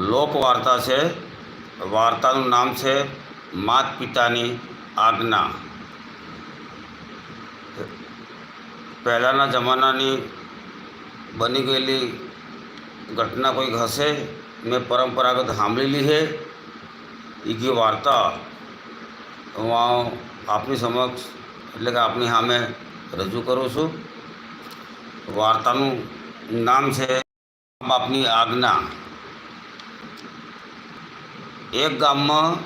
લોકવાર્તા છે. વાર્તાનું નામ છે માત પિતાની આજ્ઞા. પહેલાંના જમાનાની બની ગયેલી ઘટના કોઈક હશે, મેં પરંપરાગત સાંભળેલી છે. એ જે વાર્તા. હું આપની સમક્ષ, એટલે કે આપની સામે રજૂ કરું છું. વાર્તાનું નામ છે બાપની આજ્ઞા. એક ગામમાં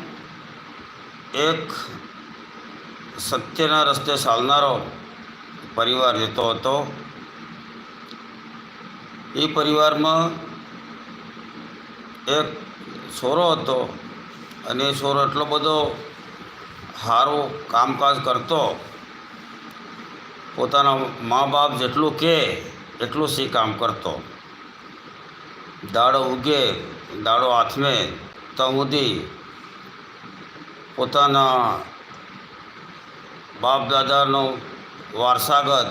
એક સત્યના રસ્તે ચાલનારો પરિવાર રહેતો હતો. એ પરિવારમાં એક છોરો હતો અને એ છોરો એટલો બધો સારું કામકાજ કરતો. પોતાના મા બાપ જેટલું કહે એટલું સી કામ કરતો. દાડો ઉગે, દાડો હાથમે ત્યાં સુધી પોતાના બાપ દાદાનો વારસાગત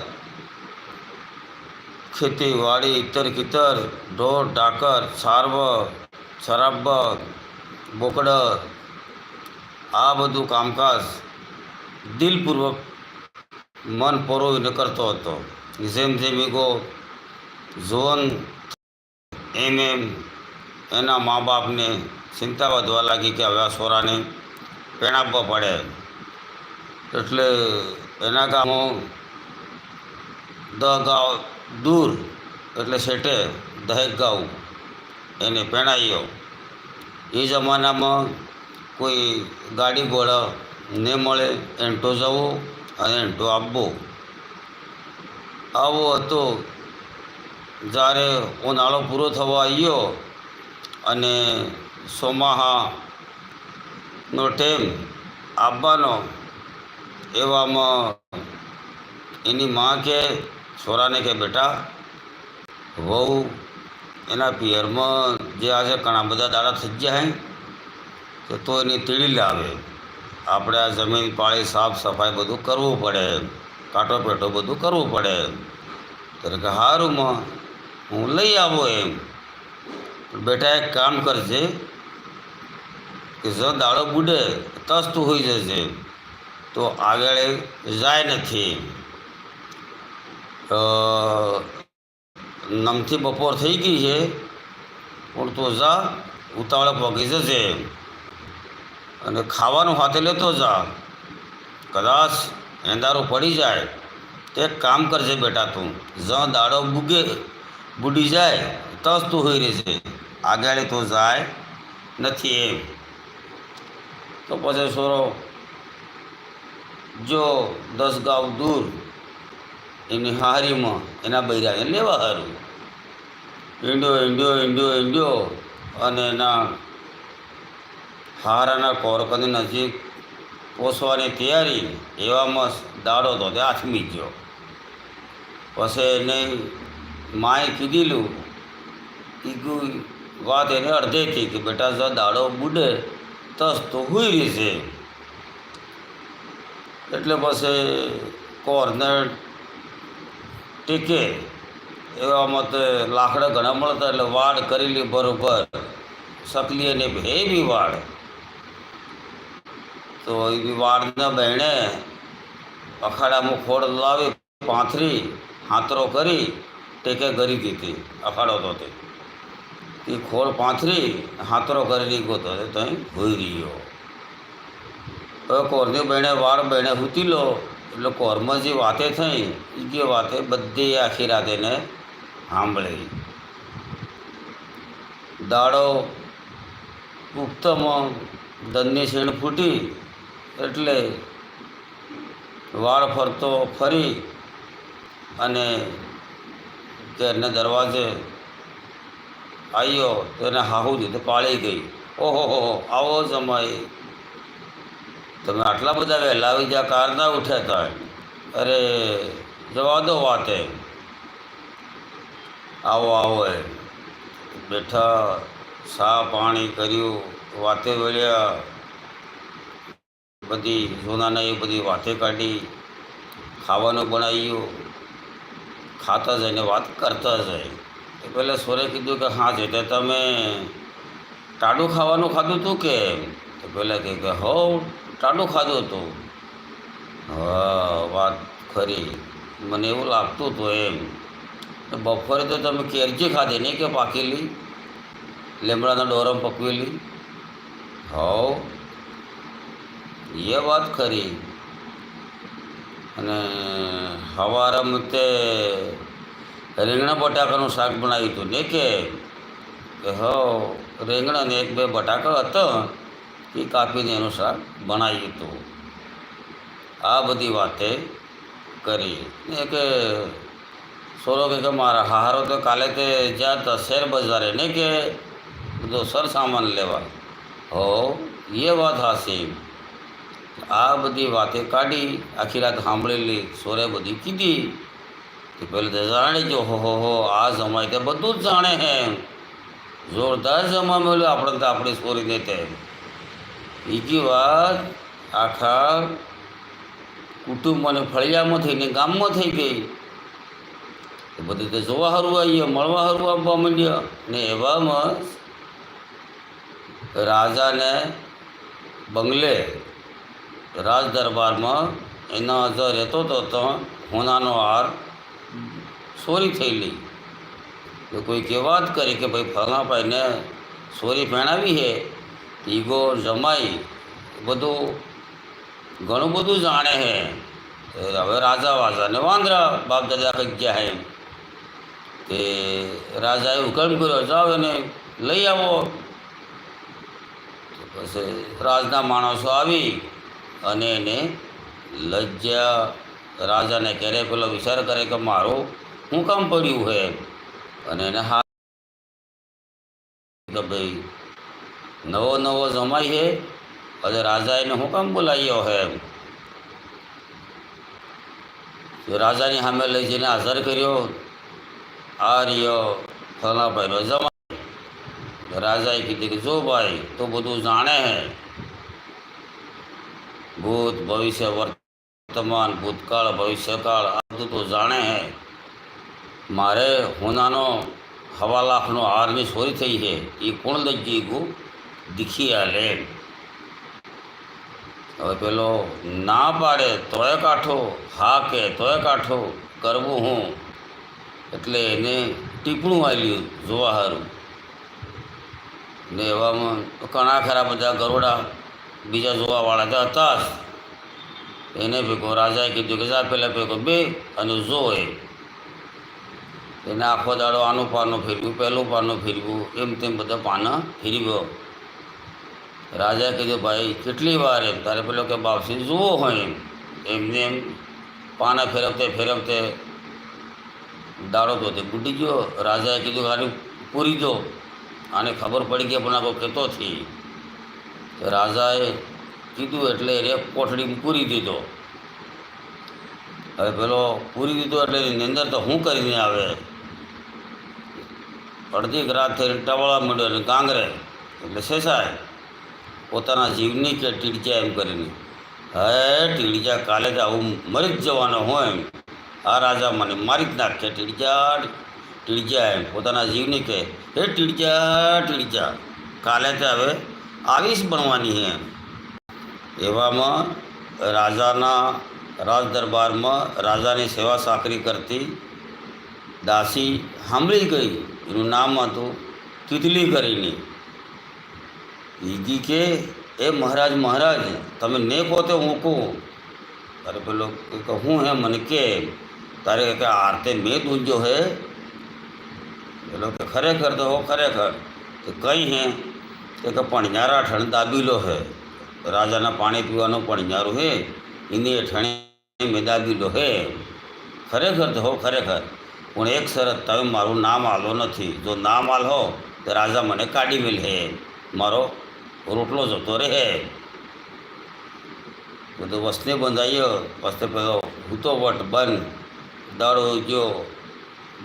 ખેતીવાડી ઇતર કિતર ઢોર ડાકર સારવ શરાબ બોકડ આ બધું કામકાજ દિલપૂર્વક મન પરોવીને કરતો હતો. જેમ જેમ ઈગો ઝોન એમ એમ એના મા બાપને ચિંતા વધવા લાગી કે હવે આ છોરાને પેણાવવા પડે. એટલે એના ગામો દહ ગાઉ દૂર, એટલે શેઠે દહેક ગાઉ એને પેણાયો. એ જમાનામાં કોઈ ગાડી ઘોડા ન મળે એન્ટો જવો અને એન્ટો આપવો. આવો હતો. જ્યારે ઉનાળો પૂરો થવા આવ્યો અને સોમાહાનો ટેમ આપવાનો એવામાં એની માં કે, છોરાને કે, બેટા, વહુ એના પિયરમાં જે આજે ઘણા બધા દાડા થઈ ગયા હે, તો તો એની તીડી લાવે. આપણે આ જમીન પાળી, સાફ સફાઈ બધું કરવું પડે. કાંટો પેટો બધું કરવું પડે. ત્યારે કે સારું હું લઈ આવો એમ. બેટા એક કામ કરજે કે જો દાડો બુડે, તસ્તું હોઈ જશે તો આગળ જાય નથી. નમથી બપોર થઈ ગઈ છે, પણ તો જા, ઉતાવળે પગી જશે અને ખાવાનું હાથે લેતો જા. કદાચ એંધારો પડી જાય. તે કામ કરજે બેટા તું. જ દાડો બુગે, બુડી જાય તસ તું હોઈ રહેશે આગળ તો જાય નથી એમ. તો પછી સોરો જો દસ ગાંવ દૂર, એની હારીમાં એના બૈરાને લેવા હારું. ઈંડ્યો ઈંડ્યો ઈંડ્યો ઈંડ્યો અને એના હારાના કોરકની નજીક પોસવાની તૈયારી એવામાં દાડો તો તે આથમી ગયો પછી એને માએ કીધેલું એ વાત એને અડધેથી કે બેટા, જો દાડો બુડે, તસ તો હુઈ રહેશે એટલે પછી કોર્નર ટીકે. એવામાં તો લાકડા ઘણા મળતા, એટલે વાડ કરેલી બરોબર. સકલી અને ભે બી વાડ. તો એ વાડના બહેણે, અખાડામાં ખોડ લાવી, પાથરી, હાથરો કરી, ટેકે કરી દીધી, અખાડો તો તે. એ ખોળ પાથરી, હાથરો કરી ગયો તો ત્યાં હોઈ રહ્યો હવે કોરની બહેણે વાળ બહેણે હૂતી લો, એટલે કોરમાં જે વાતે થઈ એ જે વાતે બધી આખી રાત એને સાંભળી દાડો ઉગતામાં દનની શેણ ફૂટી, એટલે વાળ ફરતો ફરી અને ઘેરને દરવાજે આવ્યો તો એને હાહુ દીધું પાળી ગઈ. ઓહો, હો આવો સમય. તમે આટલા બધા વહેલા આવી ગયા, કાર ના ઉઠ્યા હતા અરે, જવા દો વાતે. આવો આવો એ. બેઠા, સા પાણી કર્યું, વાતે વળ્યા. બધી સોનાના એ બધી વાતે કાઢી, ખાવાનું બનાવ્યું. ખાતા જઈને વાત કરતા જાય. તો પહેલાં સોરે કીધું કે હા છે, તે તમે ટાડું ખાવાનું ખાધું હતું કે તો પહેલાં કહે કે હો ટાડું ખાધું હતું. હા, વાત ખરી. મને એવું લાગતું હતું એમ. બપોરે તો તમે કેરજી ખાધી નહીં કે પાકેલી? લીમડાના ડોરમ પકવેલી? હોવ. એ વાત ખરી. અને હવા તે રીંગણા બટાકાનું શાક બનાવ્યું હતું. ને કે? હો, રીંગણાને એક બે બટાકા હતા એ કાપીને એનું શાક બનાવ્યું હતું. આ બધી વાતે કરી. ને કે સોરો કે મારા હારો તો કાલે તે જ્યાં હતા શેર બજારે, ને કે બધો સર સામાન લેવા. હો, એ વાત હાસી આ બધી વાતે કાઢી, આખી રાત સાંભળેલી સોરે બધી કીધી. કે પેલે તો જાણી જો હો હો હો, આ જમાય તે બધું જ જાણે હે. જોરદાર જમા મળ્યું આપણે તો આપણી સોરીને તે. બીજી વાત, આખા કુટુંબ અને ફળિયામાં થઈને ગામમાં થઈ ગઈ. એ બધું તો જોવા સારું આવીએ મળવા સારું આવવા માંડ્યા ને એવામાં રાજાને બંગલે રાજ દરબારમાં એના જો રહેતો હતો હોનાનો હાર ચોરી થયેલી તો કોઈ કે વાત કરી કે ભાઈ ફલાણા ભાઈને ચોરી પહેણાવી છે. ઈગો, જમાઈ બધું ઘણું બધું જાણે છે. હવે રાજા વાજાને વાંદરા બાપ દાદા કંઈક ગયા હે તે રાજાએ હુકમ કર્યો, જાઓ એને લઈ આવો. પછી રાજના માણસો આવી અને એને લજ્જા રાજાને ઘેરે પેલો વિચાર કરે કે મારું શું કામ પડ્યું છે અને એને હા કે ભાઈ, નવો નવો જમાઈ છે અને રાજા એને શું કામ બોલાવ્યો તો રાજાની સામે લઈ જઈને હાજર કર્યો. આ રહ્યો ફલા ભાઈનો જમાઈ. રાજાએ કીધું કે, જો ભાઈ, તો બધું જાણે હે. ભૂત ભવિષ્ય વર્તમાન, ભૂતકાળ, ભવિષ્યકાળ, આ બધું તો જાણે છે મારે હોનાનો હવા લાખનો હારની ચોરી થઈ છે. એ કોણ ગયું દીખી આલે હવે પેલો, ના પાડે તોય કાઠો, હા કે તોય કાઠો, કરવું હું. એટલે એને ટીપણું આવ્યું જોવા સારું ને એવામાં ઘણા ખરા બધા ગરોડા બીજા જોવાવાળા તો હતા જ. એને ભેગો રાજાએ કીધું કે જા પહેલાં ભેગો બે અને જો એ. એને આખો દાડો આનું પાનું ફેરવ્યું, પહેલું પાનું ફેરવ્યું, એમ તેમ બધા પાના ફેરવ્યો. રાજાએ કીધું ભાઈ, કેટલી વાર એમ? તારે પેલો કે, બાપસી, જુઓ હોય એમ. એમને એમ પાના ફેરવતે ફેરવતે દાડો તો તે બુડી ગયો. રાજાએ કીધું ખાલી પૂરી દો. આને ખબર પડી ગઈ પણ આ કોઈ કહેતો થી તો રાજાએ કીધું, એટલે એ કોઠડી પૂરી દીધો. હવે પેલો, પૂરી દીધો એટલે એની અંદર તો શું કરીને આવે? અડધી રાત ટવાળા માંડ્યો અને કાંગરે, એટલે શેષાય પોતાના જીવની કે ટીડચા એમ કરીને, હે ટીડચા કાલે જ આવું મરી જ જવાનો હોય એમ. આ રાજા મને મારી જ નાખે ટીડચા ટીડચા એમ. પોતાના જીવની કે, હે ટીડચા ટીડચા કાલે જ હવે આવીશ બનવાની એમ એવામાં રાજાના રાજ દરબારમાં રાજાની સેવા સાકરી કરતી દાસી સાંભળી ગઈ એનું નામ હતું તિતલી કરીને ઈગી કે એ મહારાજ મહારાજ તમે ને કહો તો હું કહું તારે પેલો કે હું હે મને કે તારે કે આરતે મેં દૂંજો હે પેલો કે ખરેખર તો હો ખરેખર તો કંઈ હે તો કે પણિયારા ઠણ દાબીલો હે રાજાના પાણી પીવાનું પણિયારું હે એની ઠણે મેં દાબીલો હે ખરેખર તો હો ખરેખર પણ એક શરત તમે મારું નામ આલો નથી. જો નામ આલો, તો રાજા મને કાઢી મેલ મારો રોટલો જતો રહે. બધો વસને બંધાયો. વસ્તે પેલો હૂતો વટ બંધ. દાડો જો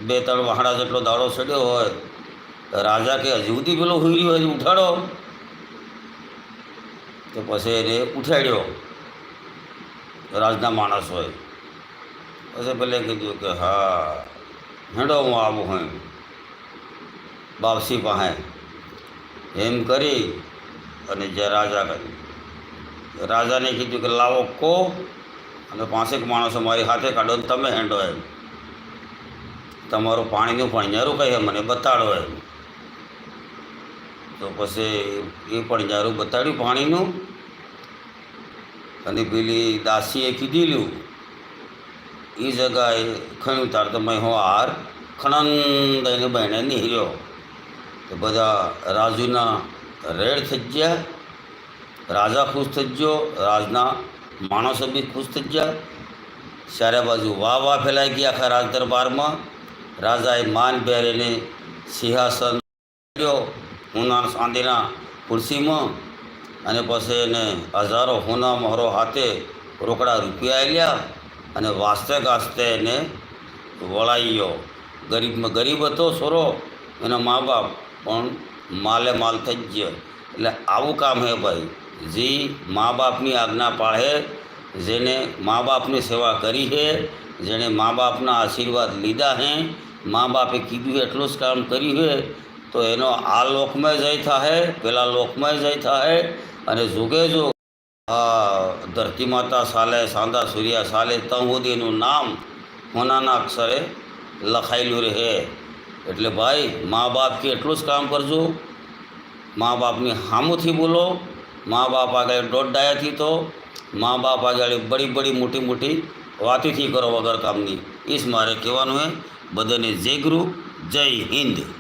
બે ત્રણ વહાડા જેટલો દાડો ચડ્યો હોય. રાજા કે, હજી સુધી પેલો હુઈ હજી ઉઠાડો. તો પછી એને ઉઠાડ્યો. રાજના માણસ હોય. પછી પેલે કીધું કે, હા હેડો હું આવું હું. બાપસી પાસે. એમ કરી અને જે રાજા કર્યું રાજાને કીધું કે લાવો કો અને પાંસેક માણસો મારી હાથે કાઢો ને તમે હેંડો એમ. તમારું પાણીનું પણજારું કહે મને બતાડો એમ. તો પછી એ પણજારું બતાડ્યું પાણીનું. અને પેલી દાસીએ કીધેલું એ જગાએ ખણ્યું તાર તો મેં હું હાર ખણન દઈને બહેણે નીહર્યો. તો બધા રાજુના રેડ થઈ ગયા, રાજા ખુશ થઈ ગયો, રાજના માણસો બી ખુશ થઈ ગયા. ચારે બાજુ વાહ વાહ ફેલાઈ ગયા આખા રાજ દરબારમાં. રાજાએ માન પહેરીને સિંહાસન કર્યો હુના સાંધીના ખુરશીમાં અને પછી એને હજારો હુના મહોરો હાથે રોકડા રૂપિયા આલ્યા. અને વાસ્તે ગાસ્તે એને વળાઈ ગયો ગરીબમાં ગરીબ હતો, છોરો. એના મા બાપ પણ માલે માલ થઈ ગયો. એટલે આવું કામ હે ભાઈ. જે મા બાપની આજ્ઞા પાળે, જેને મા બાપની સેવા કરી છે જેણે મા બાપના આશીર્વાદ લીધા હે મા બાપે કીધું એટલું જ કામ કર્યું છે તો એનો આ લોકમાં જય થાય પેલા લોકમય જય થાય અને જોગે જો આ ધરતી માતા સાલે સાંદા સૂર્યા સાલે તહુદીનું નામ હોનાના અક્ષરે લખાયેલું રહે. એટલે ભાઈ, મા બાપ કે એટલું જ કામ કરજો. મા બાપની હામુથી બોલો. મા બાપ આગળ દોઢ ડાયાથી તો. મા બાપ આગળ બડી બડી મોટી મોટી વાતીથી કરો વગર કામની. ઈસ મારે કહેવાનું હે. બધાને જય ગુરુ, જય હિન્દ.